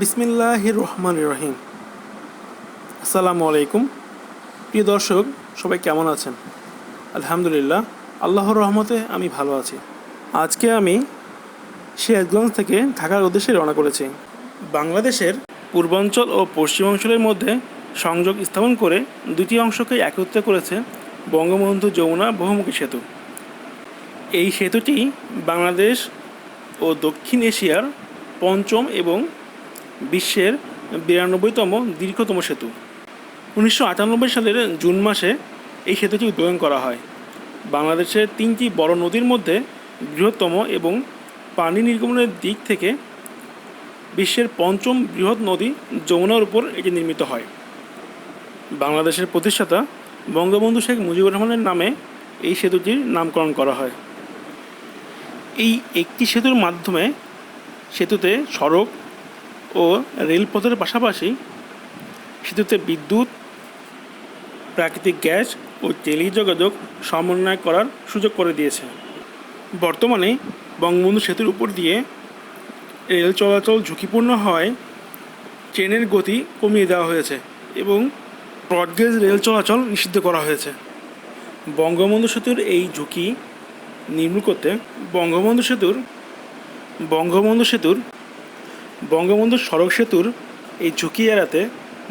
বিসমিল্লাহ রহমান রহিম আসসালামু আলাইকুম প্রিয় দর্শক, সবাই কেমন আছেন? আলহামদুলিল্লাহ, আল্লাহর রহমতে আমি ভালো আছি। আজকে আমি সিরাজগঞ্জ থেকে ঢাকার উদ্দেশ্যে রওনা করেছি। বাংলাদেশের পূর্বাঞ্চল ও পশ্চিমাঞ্চলের মধ্যে সংযোগ স্থাপন করে দুটি অংশকে একত্রিত করেছে বঙ্গবন্ধু যমুনা বহুমুখী সেতু। এই সেতুটি বাংলাদেশ ও দক্ষিণ এশিয়ার পঞ্চম এবং বিশ্বের বিরানব্বইতম দীর্ঘতম সেতু। উনিশশো আটানব্বই সালের জুন মাসে এই সেতুটি উদ্বোধন করা হয়। বাংলাদেশের তিনটি বড় নদীর মধ্যে বৃহত্তম এবং পানি নির্গমনের দিক থেকে বিশ্বের পঞ্চম বৃহৎ নদী যমুনার উপর এটি নির্মিত হয়। বাংলাদেশের প্রতিষ্ঠাতা বঙ্গবন্ধু শেখ মুজিবুর রহমানের নামে এই সেতুটির নামকরণ করা হয়। এই একটি সেতুর মাধ্যমে সেতুতে সড়ক ও রেলপথের পাশাপাশি সেতুতে বিদ্যুৎ, প্রাকৃতিক গ্যাস ও টেলিযোগাযোগ সমন্বয় করার সুযোগ করে দিয়েছে। বর্তমানে বঙ্গবন্ধু সেতুর উপর দিয়ে রেল চলাচল ঝুঁকিপূর্ণ হওয়ায় ট্রেনের গতি কমিয়ে দেওয়া হয়েছে এবং ব্রডগেজ রেল চলাচল নিষিদ্ধ করা হয়েছে। বঙ্গবন্ধু সেতুর এই ঝুঁকি নির্মূল করতে বঙ্গবন্ধু সেতুর বঙ্গবন্ধু সেতুর বঙ্গবন্ধু সড়ক সেতুর এই ঝুঁকি এড়াতে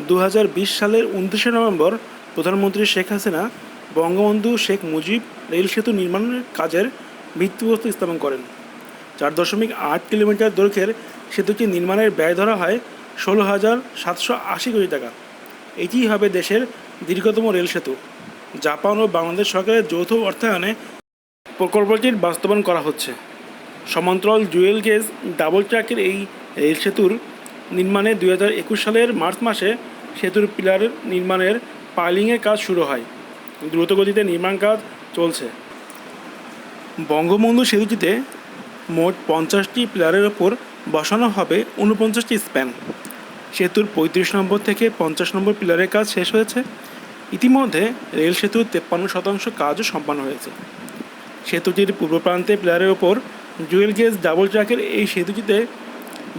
দু হাজার বিশ সালের উনত্রিশে নভেম্বর প্রধানমন্ত্রী শেখ হাসিনা বঙ্গবন্ধু শেখ মুজিব রেল সেতু নির্মাণের কাজের ভিত্তিপ্রস্তর স্থাপন করেন। চার দশমিক আট কিলোমিটার দৈর্ঘ্যের সেতুটি নির্মাণের ব্যয় ধরা হয় ষোলো হাজার সাতশো আশি কোটি টাকা। এটিই হবে দেশের দীর্ঘতম রেল সেতু। জাপান ও বাংলাদেশ সরকারের যৌথ অর্থায়নে প্রকল্পটির বাস্তবায়ন করা হচ্ছে। সমান্তরাল জুয়েল গেজ, ডাবল ট্র্যাকের এই রেল সেতুর নির্মাণে দুই একুশ সালের মার্চ মাসে সেতুর পিলার নির্মাণের পাইলিংয়ের কাজ শুরু হয়। দ্রুতগতিতে নির্মাণ কাজ চলছে। বঙ্গবন্ধু সেতুটিতে মোট পঞ্চাশটি পিলারের ওপর বসানো হবে উনপঞ্চাশটি স্প্যান। সেতুর পঁয়ত্রিশ নম্বর থেকে পঞ্চাশ নম্বর পিলারের কাজ শেষ হয়েছে। ইতিমধ্যে রেল সেতুর তেপ্পান্ন শতাংশ কাজও সম্পন্ন হয়েছে। সেতুটির পূর্ব প্রান্তে পিলারের ওপর জুয়েল গেজ ডাবল ট্র্যাকের এই সেতুটিতে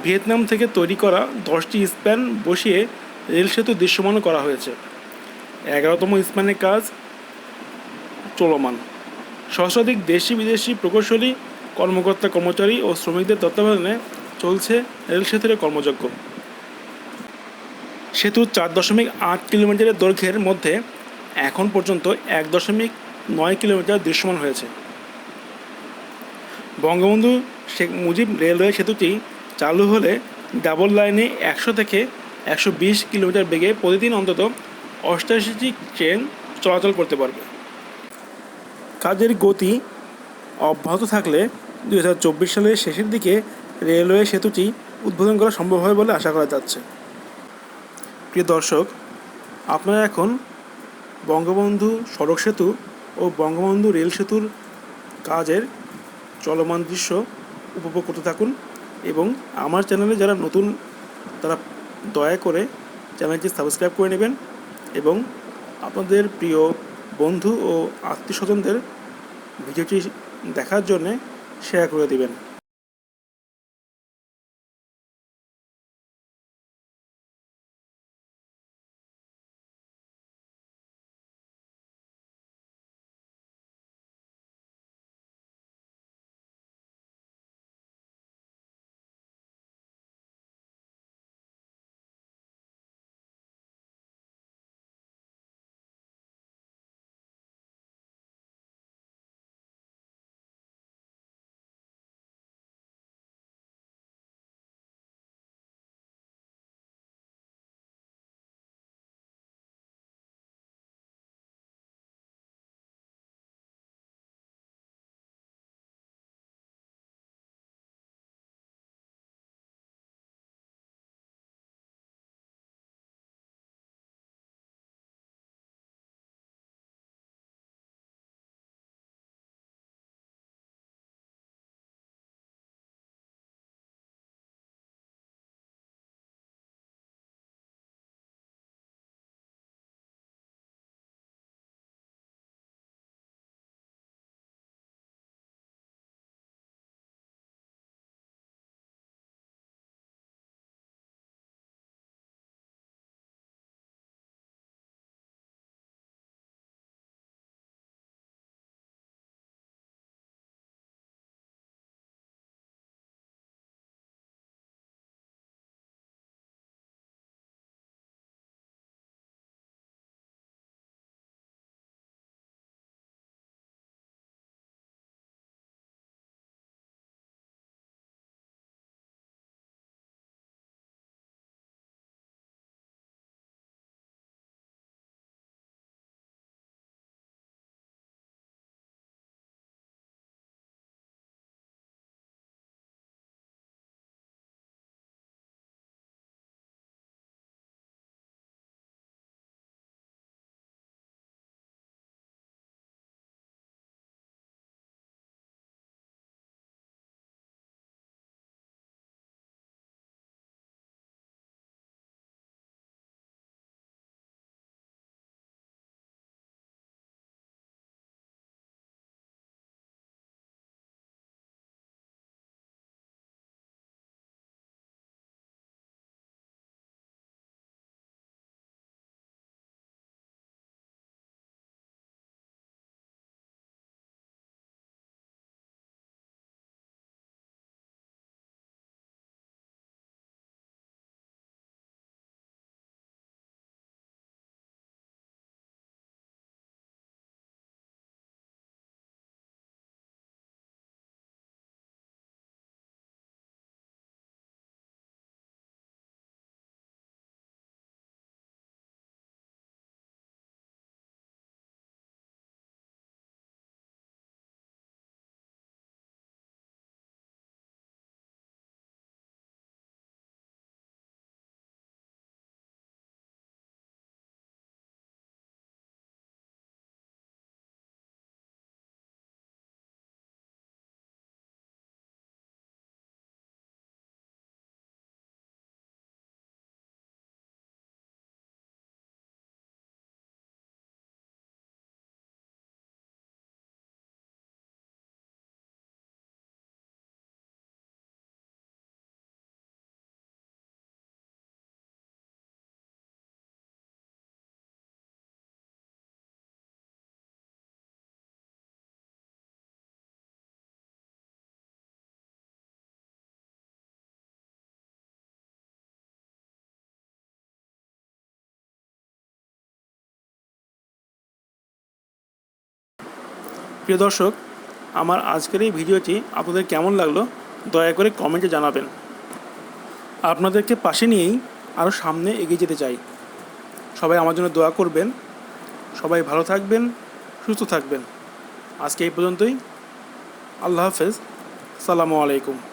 ভিয়েতনাম থেকে তৈরি করা দশটি স্প্যান বসিয়ে রেল সেতু দৃশ্যমান করা হয়েছে। এগারোতম স্প্যানের কাজ চলমান। সহস্রাধিক দেশি বিদেশি প্রকৌশলী, কর্মকর্তা, কর্মচারী ও শ্রমিকদের তত্ত্বাবধানে চলছে রেল সেতুর কর্মযজ্ঞ। সেতুর চার দশমিক আট কিলোমিটারের দৈর্ঘ্যের মধ্যে এখন পর্যন্ত এক দশমিক নয় কিলোমিটার দৃশ্যমান হয়েছে। বঙ্গবন্ধু শেখ মুজিব রেলওয়ে সেতুটি চালু হলে ডাবল লাইনে একশো থেকে একশো বিশ কিলোমিটার বেগে প্রতিদিন অন্তত অষ্টাশিটি ট্রেন চলাচল করতে পারবে। কাজের গতি অব্যাহত থাকলে দুই হাজার চব্বিশ সালের শেষের দিকে রেলওয়ে সেতুটি উদ্বোধন করা সম্ভব হবে বলে আশা করা যাচ্ছে। প্রিয় দর্শক, আপনারা এখন বঙ্গবন্ধু সড়ক সেতু ও বঙ্গবন্ধু রেল সেতুর কাজের চলমান দৃশ্য উপভোগ করতে থাকুন। এবং আমার চ্যানেলে যারা নতুন, তারা দয়া করে চ্যানেলটি সাবস্ক্রাইব করে নেবেন এবং আপনাদের প্রিয় বন্ধু ও আত্মীয় স্বজনদের ভিডিওটি দেখার জন্যে শেয়ার করে দিবেন। প্রিয় দর্শক, আমার আজকের এই ভিডিওটি আপনাদের কেমন লাগল দয়া করে কমেন্টে জানাবেন। আপনাদেরকে পাশে নিয়েই আরও সামনে এগিয়ে যেতে চাই। সবাই আমার জন্য দোয়া করবেন। সবাই ভালো থাকবেন, সুস্থ থাকবেন। আজকে এই পর্যন্তই। আল্লাহ হাফেজ। সালামু আলাইকুম।